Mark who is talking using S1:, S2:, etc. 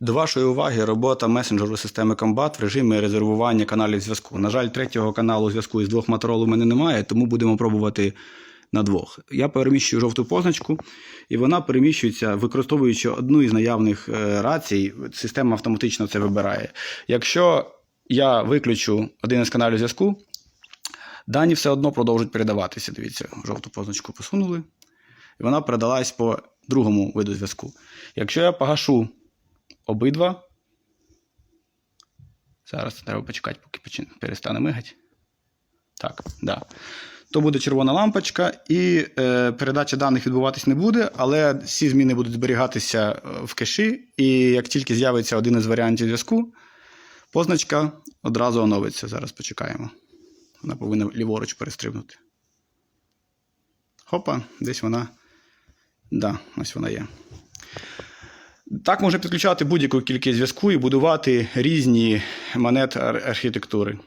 S1: До вашої уваги робота месенджеру системи Combat в режимі резервування каналів зв'язку. На жаль, третього каналу зв'язку із двох Motorola у мене немає, тому будемо пробувати на двох. Я переміщую жовту позначку, і вона переміщується, використовуючи одну із наявних е, рацій, система автоматично це вибирає. Якщо я виключу один із каналів зв'язку, дані все одно продовжують передаватися. Дивіться, жовту позначку посунули, і вона передалась по другому виду зв'язку. Якщо я погашу обидва. Зараз треба почекати, поки перестане мигати. Так, да. То буде червона лампочка, і е, передача даних відбуватись не буде, але всі зміни будуть зберігатися е, в кеші, і як тільки з'явиться один із варіантів зв'язку, позначка одразу оновиться. Зараз почекаємо. Вона повинна ліворуч перестрибнути. Хопа, десь вона. Да, ось вона є. Так можна підключати будь-яку кількість зв'язку і будувати різні монет архітектури.